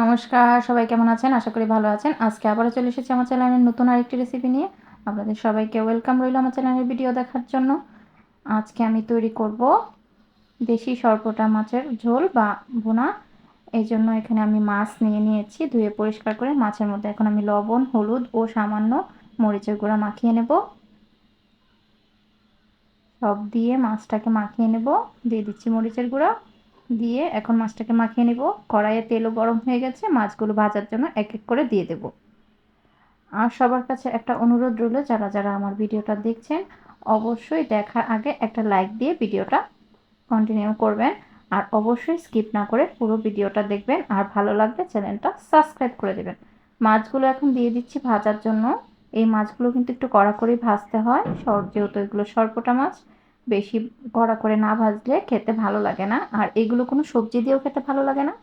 নমস্কার, সবাই কেমন আছেন? আশা করি ভালো আছেন। আজকে আবারও চলে এসেছি আমার চ্যানেলের নতুন আরেকটি রেসিপি নিয়ে। আপনাদের সবাইকে ওয়েলকাম রইল আমার চ্যানেলের ভিডিও দেখার জন্য। আজকে আমি তৈরি করব দেশি সরপটা মাছের ঝোল বা বোনা এই জন্য এখানে আমি মাছ নিয়ে নিয়েছি, ধুয়ে পরিষ্কার করে। মাছের মধ্যে এখন আমি লবণ, হলুদ ও সামান্য মরিচের গুঁড়া মাখিয়ে নেব। সব দিয়ে মাছটাকে মাখিয়ে নেব। দিয়ে দিচ্ছি মরিচের গুঁড়া। দিয়ে এখন মাছটাকে মাখিয়ে নেব। কড়াইয়ে তেলও গরম হয়ে গেছে, মাছগুলো ভাজার জন্য এক এক করে দিয়ে দেব। আর সবার কাছে একটা অনুরোধ রইল, যারা যারা আমার ভিডিওটা দেখছেন, অবশ্যই দেখার আগে একটা লাইক দিয়ে ভিডিওটা কন্টিনিউ করবেন। আর অবশ্যই স্কিপ না করে পুরো ভিডিওটা দেখবেন। আর ভালো লাগলে চ্যানেলটা সাবস্ক্রাইব করে দেবেন। মাছগুলো এখন দিয়ে দিচ্ছি ভাজার জন্য। এই মাছগুলো কিন্তু একটু কড়া করে ভাজতে হয় যেহেতু এগুলো সরপোটা মাছ। বেশি কড়া করে না ভাজলে খেতে ভালো লাগে না। আর এগুলো কোনো সবজি দিয়েও খেতে ভালো লাগে না।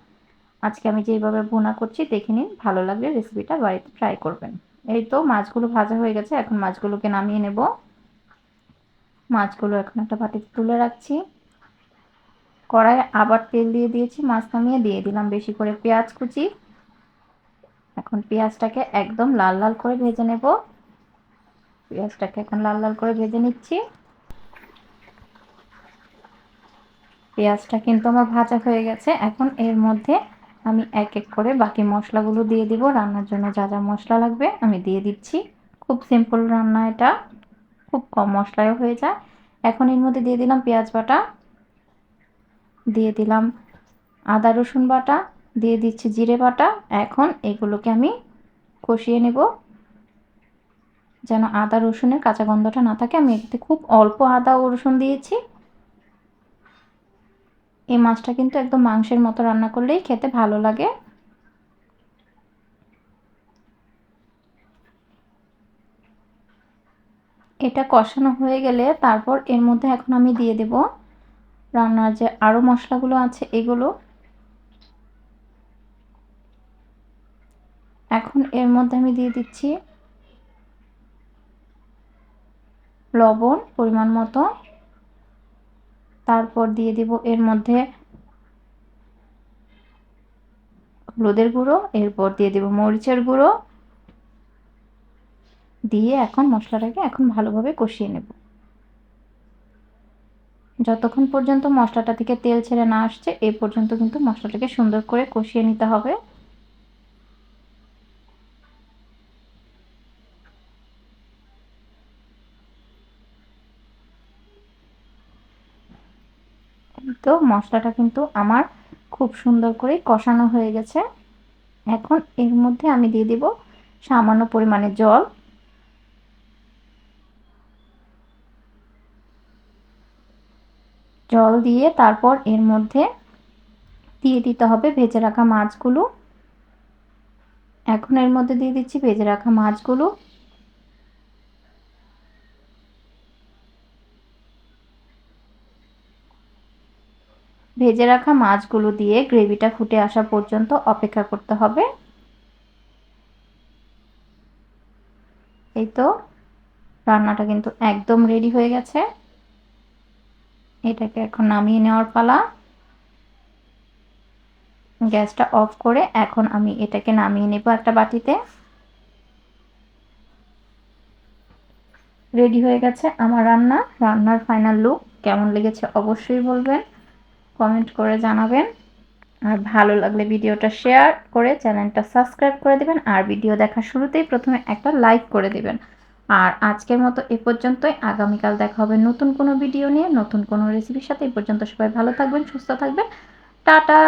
আজকে আমি যেভাবে বোনা করছি, দেখে নিন, ভালো লাগলে রেসিপিটা বাড়িতে ট্রাই করবেন। এই তো মাছগুলো ভাজা হয়ে গেছে, এখন মাছগুলোকে নামিয়ে নেব। মাছগুলো এখন একটা বাটিতে তুলে রাখছি। কড়াই আবার তেল দিয়ে দিয়েছি, মাছ নামিয়ে দিয়ে দিলাম বেশি করে পেঁয়াজ কুচি। এখন পেঁয়াজটাকে একদম লাল লাল করে ভেজে নেব। পেঁয়াজটাকে এখন লাল লাল করে ভেজে নিচ্ছি। পেঁয়াজটা কিন্তু আমার ভাজা হয়ে গেছে। এখন এর মধ্যে আমি এক এক করে বাকি মশলাগুলো দিয়ে দিব। রান্নার জন্য যা যা মশলা লাগবে আমি দিয়ে দিচ্ছি। খুব সিম্পল রান্না এটা। খুব কম মশলায়ও হয়ে যায়। এখন এর মধ্যে দিয়ে দিলাম পেঁয়াজ বাটা। দিয়ে দিলাম আদা, রসুন বাটা। দিয়ে দিচ্ছি জিরে বাটা। এখন এগুলোকে আমি কষিয়ে নেব। যেন আদা, রসুনের কাঁচা গন্ধটা না থাকে। আমি এতে খুব অল্প আদা ও রসুন দিয়েছি। এই মাছটা কিন্তু একদম মাংসের মতো রান্না করলেই খেতে ভালো লাগে। এটা কষানো হয়ে গেলে তারপর এর মধ্যে এখন আমি দিয়ে দেব রান্নার যে আরও মশলাগুলো আছে এগুলো। এখন এর মধ্যে আমি দিয়ে দিচ্ছি লবণ পরিমাণ মতো। তারপর দিয়ে দিব এর মধ্যে হলুদের গুঁড়ো, এরপর দিয়ে দেব মরিচের গুঁড়ো। দিয়ে এখন মশলাটাকে এখন ভালোভাবে কষিয়ে নেব। যতক্ষণ পর্যন্ত মশলাটা থেকে তেল ছেড়ে না আসছে এই পর্যন্ত কিন্তু মশলাটাকে সুন্দর করে কষিয়ে নিতে হবে। তো মশলাটা কিন্তু আমার খুব সুন্দর করে কষানো হয়ে গেছে। এখন এর মধ্যে আমি দিয়ে দিব সামান্য পরিমাণে জল। জল দিয়ে তারপর এর মধ্যে দিয়ে দিতে হবে ভেজে রাখা মাছগুলো। এখন এর মধ্যে দিয়ে দিচ্ছি ভেজে রাখা মাছগুলো। ভেজে রাখা মাছগুলো দিয়ে গ্রেভিটা ফুটে আসা পর্যন্ত অপেক্ষা করতে হবে। এই তো, রান্নাটা কিন্তু একদম রেডি হয়ে গেছে। এটাকে এখন নামিয়ে নেওয়ার পালা। গ্যাসটা অফ করে এখন আমি এটাকে নামিয়ে নেব একটা বাটিতে। রেডি হয়ে গেছে আমার রান্না। রান্নার ফাইনাল লুক কেমন লেগেছে অবশ্যই বলবেন। কমেন্ট করে জানাবেন। আর ভালো লাগলে ভিডিওটা শেয়ার করে চ্যানেলটা সাবস্ক্রাইব করে দেবেন আর ভিডিও দেখা শুরুতেই প্রথমে একটা লাইক করে দেবেন। আর আজকের মতো এ পর্যন্তই। আগামীকাল দেখা হবে নতুন কোনো ভিডিও নিয়ে, নতুন কোনো রেসিপির সাথে। এই পর্যন্ত সবাই ভালো থাকবেন, সুস্থ থাকবেন। টাটা!